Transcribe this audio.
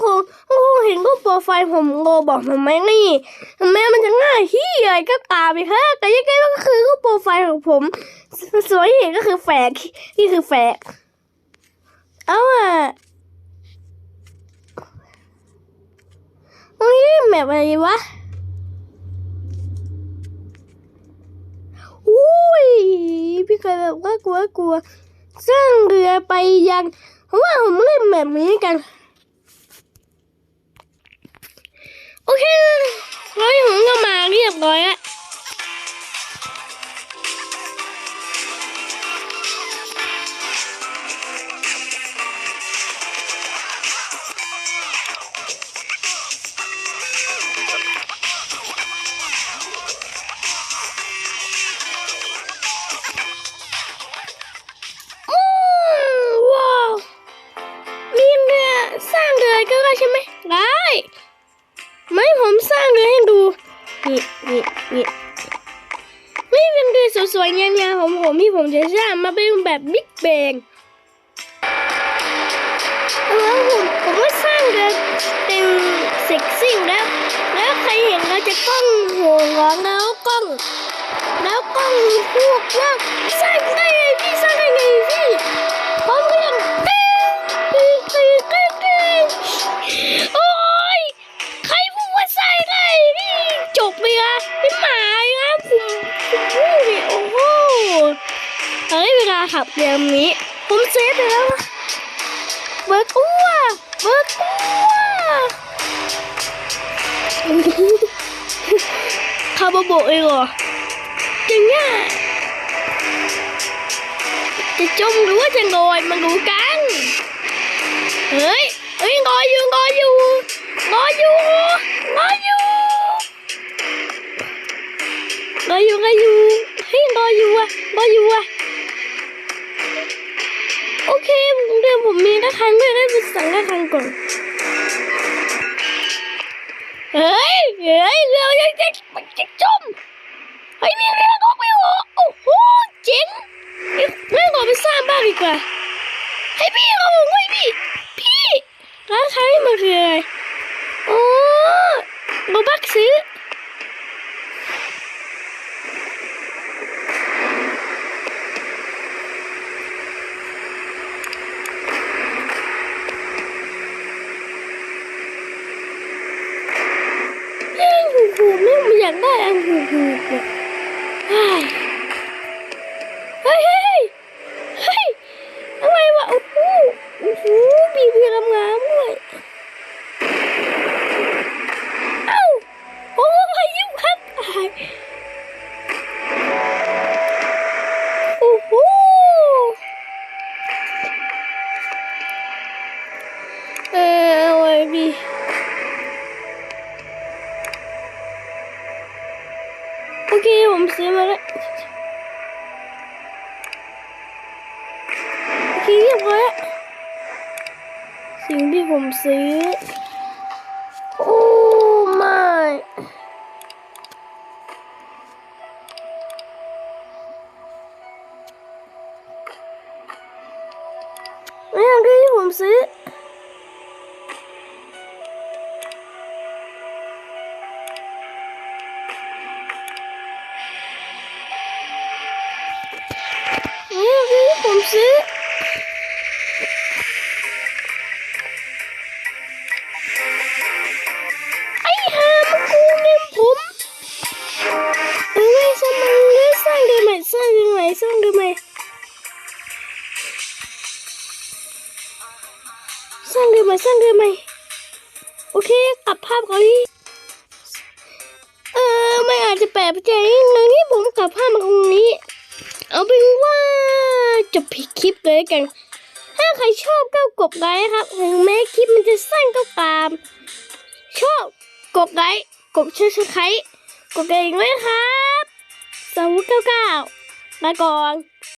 ครูคุณครูเห็นรูปโปรไฟล์ผมโลบอกผมไหมนี่แม้มันจะง่ายที่ใหญ่ก็ตามไปเถอะแต่ยังไงมันก็คือรูปโปรไฟล์ของผมสวนที่เห็นก็คือแฝกนี่คือแฝกเอาอะเฮ้ยแมปอะไรวะอุ้ยพี่เคยแบบว่ากลัวกลัวสร้างเรือไปยังเพราะว่าผมเล่นแบบนี้กัน โอเคร้อยผมก็มาเรียบร้อยแล้วอืมว้าวมีเรือสร้างเรือก็ได้ใช่ไหมได้ ไม่ผมสร้างเรือให้ดูนี่นี่นี่ไม่เป็นเรือสวยๆงามๆของผมที่ผมจะสร้างมาเป็นแบบบิ๊กแบงแล้วผมผมก็สร้างเรือเต็มเซ็กซี่แล้ว แล้วใครเห็นเราจะกล้องหัวร้องแล้วกล้อง แล้วกล้องพูดว่าสร้างได้ไงพี่สร้างได้ไงพี่ เลยอะเป็นหมาเลยนะผมผมพูดดิโอ้โหเฮ้ยเวลาขับเรือลำนี้ ผมเซฟไปแล้วเบิร์กัวเบิร์กัวคาบโบเองเหรอจริงอะจะจมหรือว่าจะลอยมาดูกัน เฮ้ยเฮ้ยงออยู่งออยู่ โอเคเดี๋ยวผมมีระฆังด้วยได้ไปสั่งระฆังก่อนเฮ้ยเฮ้ยเรือยังจะมันจะจมเฮ้ยมีเรือออกไปเหรอโอ้โหเจ๋งเอ้ยแม่งออกไปสร้างบ้านดีกว่าให้พี่เอาไว้พี่พี่ร้านค้านี่มันคืออะไรอ๋อโบบักซื้อ เอ้ยหูหู ไม่ไม่อยากได้อันหูหูเฮ้ยเฮ้ยเฮ้ยเฮ้ยอะไรวะโอ้โหโอ้โหบีบีงามๆด้วยเอ้าโอ้พายุครับตายโอ้โหเอออาไว้ดี โอเคผมซื้อมาแล้ว ซื้อไอ้ห่ามันกูเงินผมเอ้ยสร้างมันเลยสร้างเดือนใหมสร้างเดือนใหมสร้างเดือนใหมสร้างเดือนใหมสร้างเดือนใหมโอเคกลับภาพก่อนดิเออไม่อาจจะแปลกใจนิดนึงที่ผมกลับภาพมาตรงับคลิปเลยกัน ถ้าใครชอบก็กดไลค์ครับ ถึงแม้คลิปมันจะสั้นก็ตาม ชอบกดไลค์กดชร์ไครต์กดกระดิ่งไว้ครับสวัสดีเก้าเก้ามาก่อน